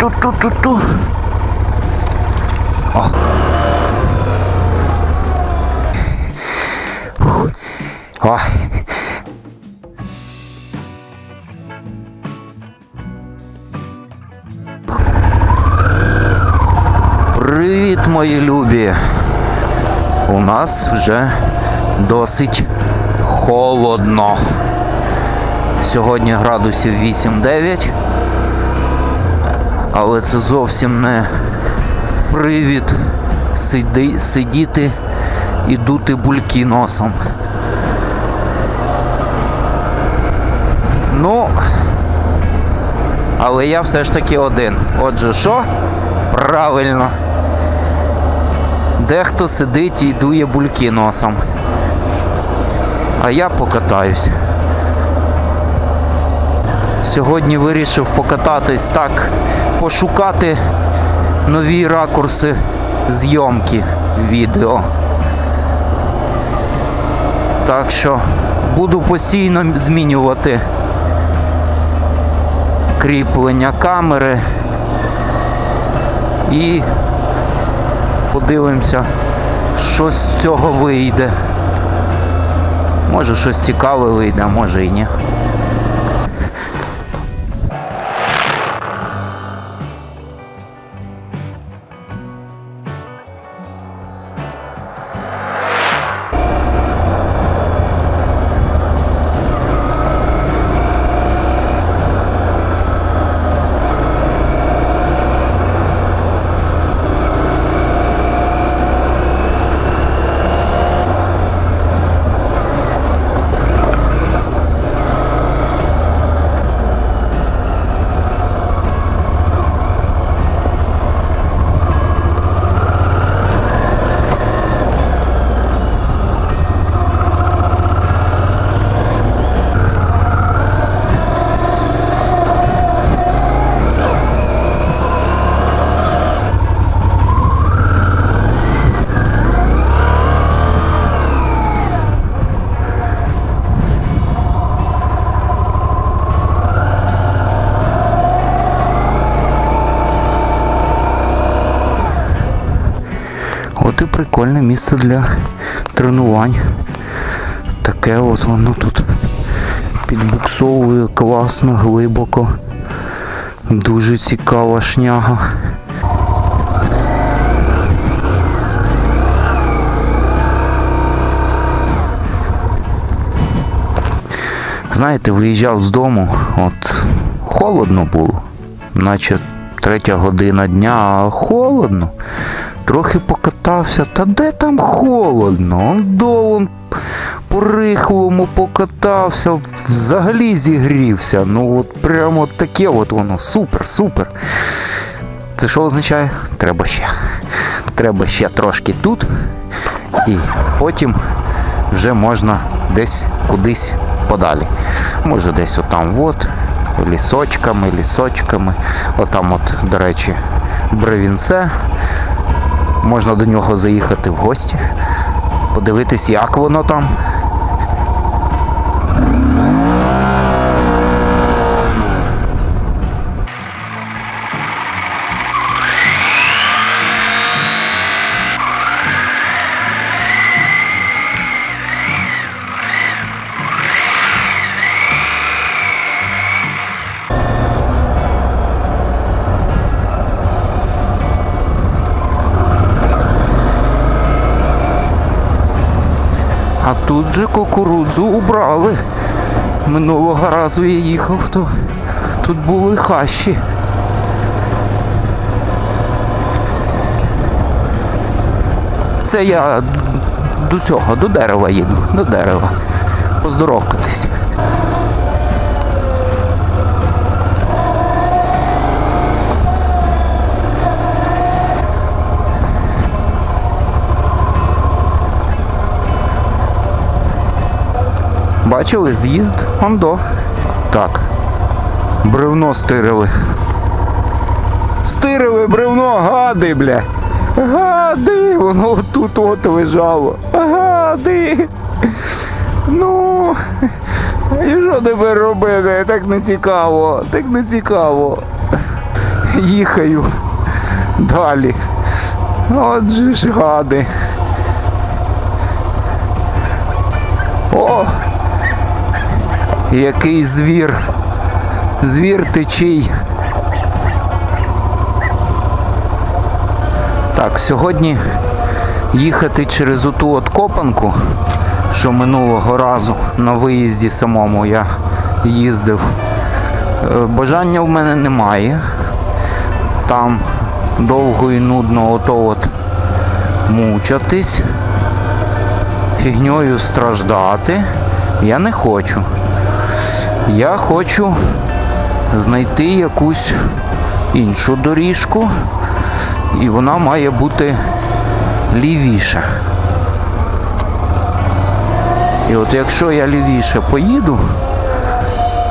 Ту-ту-ту-ту-ту. О. О. Привіт, мої любі! У нас вже досить холодно. Сьогодні градусів 8-9. Але це зовсім не привід сиди, сидіти і дути бульки носом. Ну, але я все ж таки один. Отже, що? Правильно. Дехто сидить і дує бульки носом. А я покатаюсь. Сьогодні вирішив покататись так, пошукати нові ракурси зйомки відео. Так що буду постійно змінювати кріплення камери і подивимося, що з цього вийде. Може щось цікаве вийде, а може і ні. От і прикольне місце для тренувань. Таке от воно тут підбуксовує класно, глибоко. Дуже цікава шняга. Знаєте, виїжджав з дому, от холодно було, наче третя година дня, а холодно. Трохи покатався, та де там холодно? Он до он по рихлому покатався, взагалі зігрівся. Ну от прямо таке от воно. Супер, супер. Це що означає? Треба ще. Треба ще трошки тут. І потім вже можна десь кудись подалі. Може десь отам от, лісочками, лісочками. Отам от, до речі, бревінце. Можна до нього заїхати в гості, подивитись, як воно там. А тут же кукурудзу убрали. Минулого разу я їхав, то тут були хащі. Це я до цього, до дерева їду, до дерева. Поздоровкатись. Бачили з'їзд Ондо. Так. Бревно стирили. Стирили бревно, гади, бля. Гади, воно тут от лежало. Гади. Ну. І що тепер робити? Так не цікаво, так не цікаво. їхаю далі. Отже ж гади. О! Який звір. Звір течій. Так, сьогодні їхати через оту от копанку, що минулого разу на виїзді самому я їздив. Е, Бажання в мене немає. Там довго і нудно ото от мучатись, фігньою страждати. Я не хочу. Я хочу знайти якусь іншу доріжку, і вона має бути лівіша. І от якщо я лівіше поїду,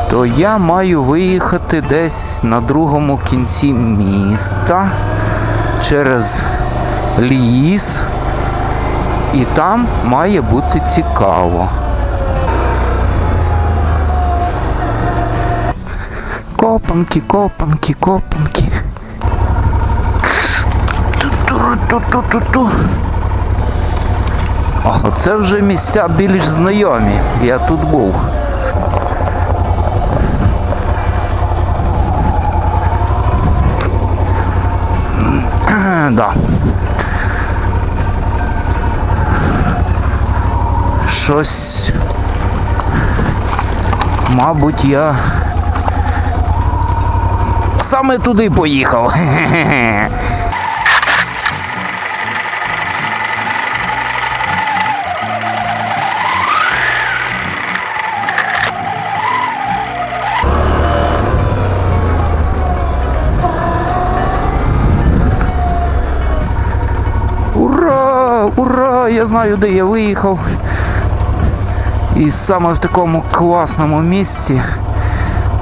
то я маю виїхати десь на другому кінці міста через ліс, і там має бути цікаво. Копанки, копанки, копанки. Ту-ту-ру-ту-ту-ту-ту. О, Оце вже місця більш знайомі. Я тут був. Да. Щось. Мабуть, я саме туди поїхав. Ура! Я знаю, де я виїхав. І саме в такому класному місці,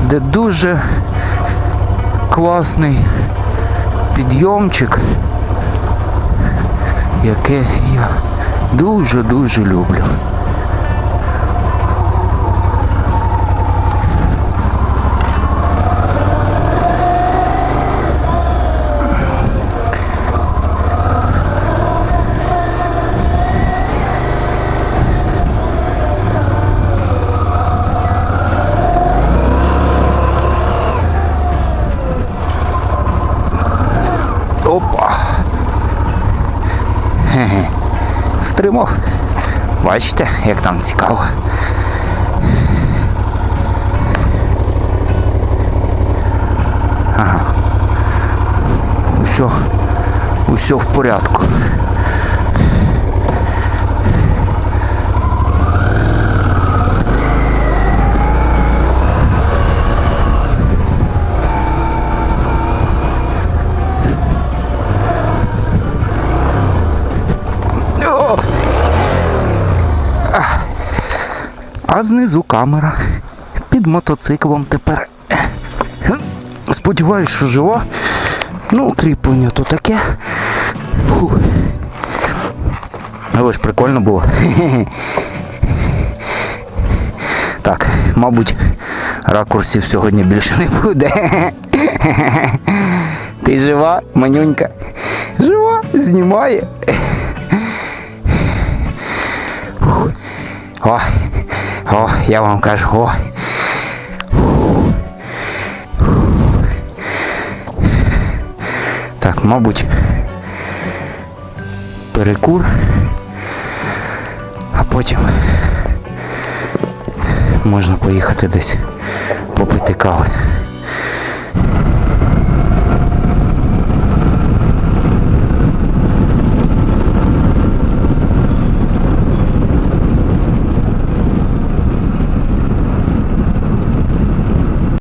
де дуже класний підйомчик, який я дуже-дуже люблю. Бачите, як там цікаво. Ага. Усьо. Усьо в порядку. О! Ах. А знизу камера. Під мотоциклом тепер. Сподіваюсь, що жива. Ну, кріплення то таке. Фу. Але ж прикольно було. Так, мабуть, ракурсів сьогодні більше не буде. Ти жива, манюнька? Жива, знімає. О, я вам кажу, о. Так, мабуть, перекур, а потім можна поїхати десь попити кави.